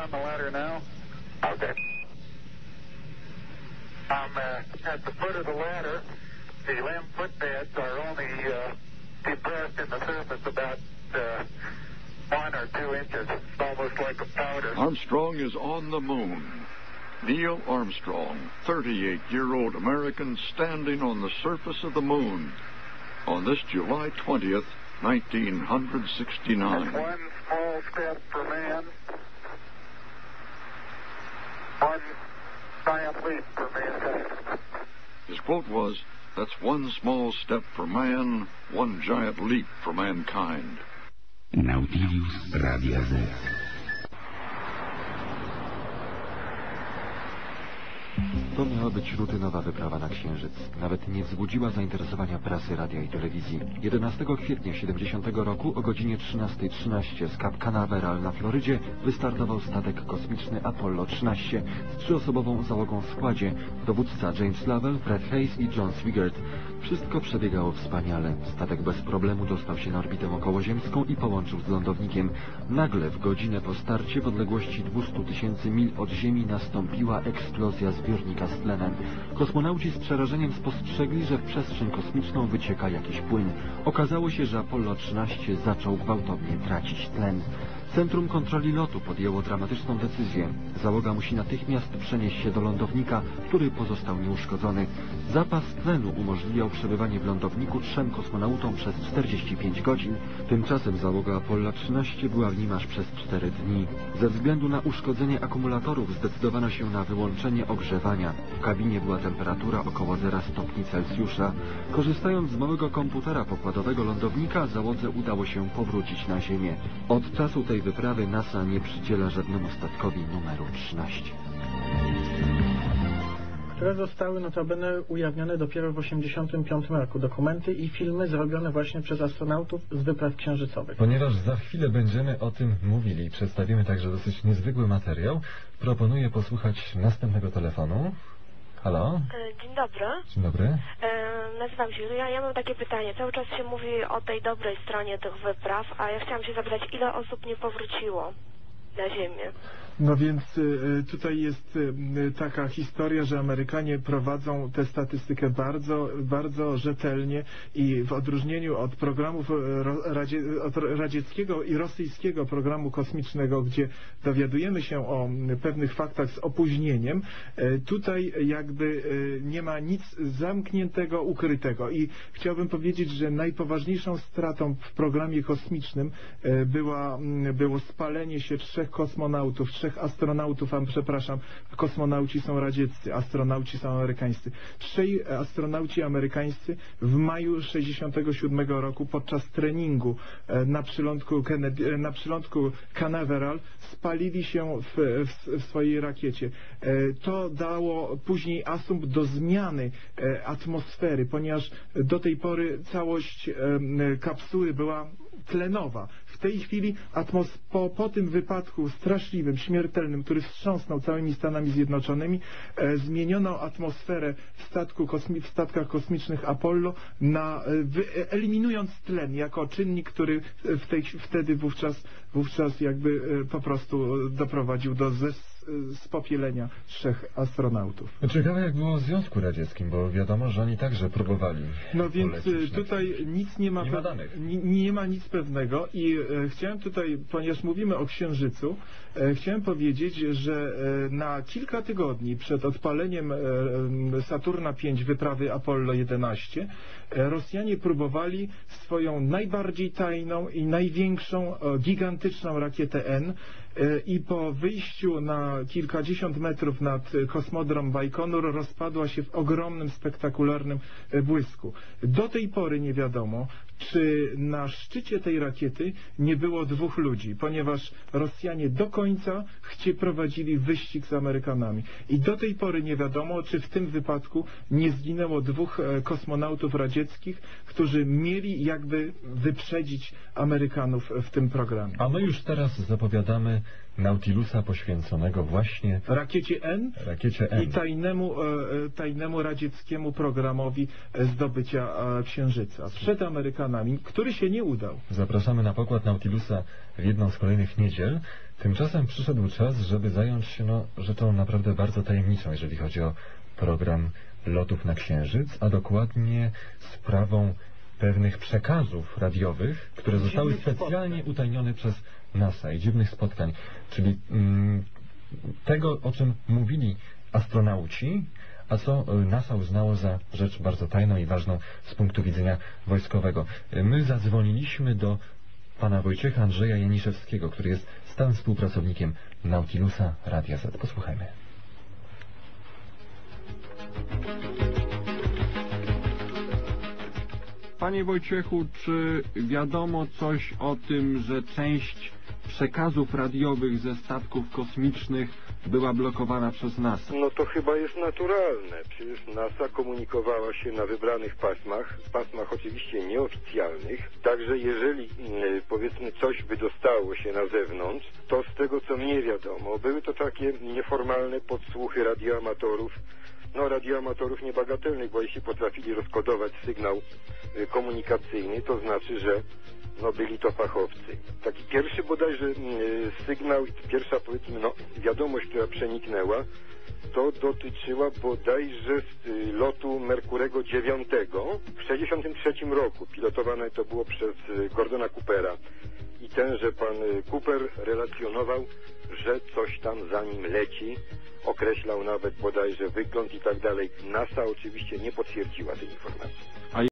on the ladder now. Okay. I'm uh, at the foot of the ladder. The limb footbeds are only uh, depressed in the surface about uh, one or two inches. It's almost like a powder. Armstrong is on the moon. Neil Armstrong, 38 year old American, standing on the surface of the moon on this July 20th, 1969. One small step for man, one giant leap for mankind. His quote was, That's one small step for man, one giant leap for mankind. Nautilus Radia Z. To miała być rutynowa wyprawa na Księżyc. Nawet nie wzbudziła zainteresowania prasy, radia i telewizji. 11 kwietnia 70 roku o godzinie 13.13 z Cap Canaveral na Florydzie wystartował statek kosmiczny Apollo 13 z trzyosobową załogą w składzie. Dowódca James Lovell, Fred Hayes i John Swigert. Wszystko przebiegało wspaniale. Statek bez problemu dostał się na orbitę okołoziemską i połączył z lądownikiem. Nagle w godzinę po starcie w odległości 200 tysięcy mil od Ziemi nastąpiła eksplozja zbiornika z tlenem. Kosmonauci z przerażeniem spostrzegli, że w przestrzeń kosmiczną wycieka jakiś płyn. Okazało się, że Apollo 13 zaczął gwałtownie tracić tlen. Centrum Kontroli Lotu podjęło dramatyczną decyzję. Załoga musi natychmiast przenieść się do lądownika, który pozostał nieuszkodzony. Zapas tlenu umożliwiał przebywanie w lądowniku trzem kosmonautom przez 45 godzin. Tymczasem załoga Apollo 13 była w nim aż przez 4 dni. Ze względu na uszkodzenie akumulatorów zdecydowano się na wyłączenie ogrzewania. W kabinie była temperatura około 0 stopni Celsjusza. Korzystając z małego komputera pokładowego lądownika, załodze udało się powrócić na Ziemię. Od czasu tej wyprawy NASA nie przydziela żadnemu statkowi numeru 13. które zostały notabene ujawnione dopiero w 1985 roku. Dokumenty i filmy zrobione właśnie przez astronautów z wypraw księżycowych. Ponieważ za chwilę będziemy o tym mówili i przedstawimy także dosyć niezwykły materiał, proponuję posłuchać następnego telefonu. Halo? E, Dzień dobry. Dzień dobry. E, nazywam się Julia. Ja mam takie pytanie. Cały czas się mówi o tej dobrej stronie tych wypraw, a ja chciałam się zapytać, ile osób nie powróciło na Ziemię? No więc y, tutaj jest y, taka historia, że Amerykanie prowadzą tę statystykę bardzo, bardzo rzetelnie i w odróżnieniu od programów y, radzieckiego i rosyjskiego programu kosmicznego, gdzie dowiadujemy się o pewnych faktach z opóźnieniem, y, tutaj jakby y, nie ma nic zamkniętego, ukrytego. I chciałbym powiedzieć, że najpoważniejszą stratą w programie kosmicznym y, była, było spalenie się trzech kosmonautów, trzech astronautów, a przepraszam, kosmonauci są radzieccy, astronauci są amerykańscy. Trzej astronauci amerykańscy w maju 67 roku podczas treningu e, na przylądku, Kennedy, e, na przylądku Canaveral spalili się w, w, w swojej rakiecie. E, To dało później asumpt do zmiany atmosfery, ponieważ do tej pory całość kapsuły była tlenowa. Tej chwili po, po tym wypadku straszliwym, śmiertelnym, który wstrząsnął całymi Stanami Zjednoczonymi, e, zmieniono atmosferę w, statku kosmi, w statkach kosmicznych Apollo, na, e, e, eliminując tlen jako czynnik, który w tej, wtedy wówczas, wówczas jakby e, po prostu doprowadził do zes, spopielenia trzech astronautów. Ciekawe jak było w Związku Radzieckim, bo wiadomo, że oni także próbowali. No więc y, tutaj nic nie ma, Nie ma. Nie, nie ma nic pewnego i e, chciałem tutaj, ponieważ mówimy o Księżycu, e, chciałem powiedzieć, że e, na kilka tygodni przed odpaleniem Saturna V wyprawy Apollo 11 e, Rosjanie próbowali swoją najbardziej tajną i największą, gigantyczną rakietę N i po wyjściu na kilkadziesiąt metrów nad e, kosmodrom Bajkonur rozpadła się w ogromnym, spektakularnym e, błysku. Do tej pory nie wiadomo, czy na szczycie tej rakiety nie było dwóch ludzi, ponieważ Rosjanie do końca chcie prowadzili wyścig z Amerykanami. I do tej pory nie wiadomo, czy w tym wypadku nie zginęło dwóch e, kosmonautów radzieckich, którzy mieli jakby wyprzedzić Amerykanów w tym programie. A my już teraz zapowiadamy Nautilusa poświęconego właśnie Rakiecie N rakiecie N. i tajnemu, e, e, tajnemu radzieckiemu programowi e, zdobycia Księżyca przed Amerykanami, który się nie udał. Zapraszamy na pokład Nautilusa w jedną z kolejnych niedziel. Tymczasem przyszedł czas, żeby zająć się no, rzeczą naprawdę bardzo tajemniczą, jeżeli chodzi o program lotów na Księżyc, a dokładnie sprawą pewnych przekazów radiowych, które zostały specjalnie utajnione przez NASA i dziwnych spotkań, czyli mm, tego, o czym mówili astronauci, a co y, NASA uznało za rzecz bardzo tajną i ważną z punktu widzenia wojskowego. My zadzwoniliśmy do pana Wojciecha Andrzeja Janiszewskiego, który jest stałym współpracownikiem Nautilusa Radia Z. Posłuchajmy. Panie Wojciechu, czy wiadomo coś o tym, że część przekazów radiowych ze statków kosmicznych była blokowana przez NASA? No to chyba jest naturalne. Przecież NASA komunikowała się na wybranych pasmach, pasmach oczywiście nieoficjalnych. Także jeżeli mm, powiedzmy coś wydostało się na zewnątrz, to z tego co mnie wiadomo, były to takie nieformalne podsłuchy radioamatorów, no radioamatorów niebagatelnych, bo jeśli potrafili rozkodować sygnał y, komunikacyjny, to znaczy, że no byli to fachowcy. Taki pierwszy bodajże y, sygnał pierwsza powiedzmy no wiadomość, która przeniknęła, to dotyczyła bodajże y, lotu Merkurego 9 w 63 roku. Pilotowane to było przez Gordona Coopera. I tenże pan y, Cooper relacjonował, że coś tam za nim leci. Określał nawet bodajże wygląd i tak dalej. NASA oczywiście nie potwierdziła tej informacji.